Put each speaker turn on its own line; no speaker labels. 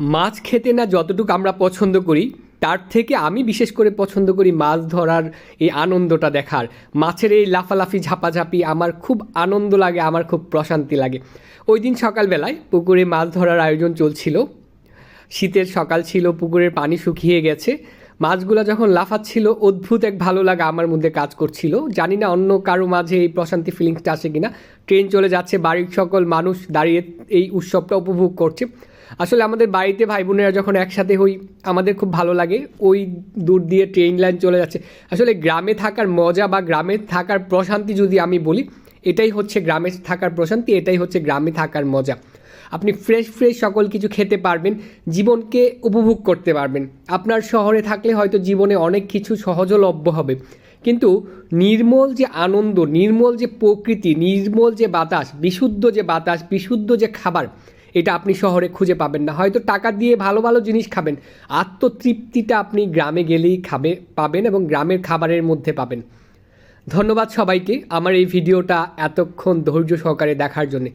মাছ খেতে না যতটুকু আমরা পছন্দ করি, তার থেকে আমি বিশেষ করে পছন্দ করি মাছ ধরার এই আনন্দটা দেখার। মাছের এই লাফালাফি, ঝাপাঝাপি আমার খুব আনন্দ লাগে, আমার খুব প্রশান্তি লাগে। ওই দিন সকালবেলায় পুকুরে মাছ ধরার আয়োজন চলছিল। শীতের সকাল ছিল, পুকুরের পানি শুকিয়ে গেছে। মাছগুলো যখন লাফাচ্ছিল, অদ্ভুত এক ভালো লাগা আমার মধ্যে কাজ করছিল। জানি না অন্য কারও মাঝে এই প্রশান্তি ফিলিংসটা আসে কিনা। ট্রেন চলে যাচ্ছে, বাড়ির সকল মানুষ দাঁড়িয়ে এই উৎসবটা উপভোগ করছে। আসলে আমাদের বাড়িতে ভাই বোনেরা যখন একসাথে হই, আমাদের খুব ভালো লাগে। ওই দূর দিয়ে ট্রেন লাইন চলে যাচ্ছে। আসলে গ্রামে থাকার মজা বা গ্রামে থাকার প্রশান্তি যদি আমি বলি এটাই হচ্ছে গ্রামে থাকার প্রশান্তি, এটাই হচ্ছে গ্রামে থাকার মজা। আপনি ফ্রেশ ফ্রেশ সকল কিছু খেতে পারবেন, জীবনকে উপভোগ করতে পারবেন। আপনার শহরে থাকলে হয়তো জীবনে অনেক কিছু সহজলভ্য হবে। কিন্তু নির্মল যে আনন্দ, নির্মল যে প্রকৃতি, নির্মল যে বাতাস, বিশুদ্ধ যে বাতাস, বিশুদ্ধ যে খাবার, এটা আপনি শহরে খুঁজে পাবেন না। হয়তো টাকা দিয়ে ভালো ভালো জিনিস খাবেন, আত্মতৃপ্তিটা আপনি গ্রামে গেলেই খাবে, পাবেন এবং গ্রামের খাবারের মধ্যে পাবেন। ধন্যবাদ সবাইকে আমার এই ভিডিওটা এতক্ষণ ধৈর্য সহকারে দেখার জন্য।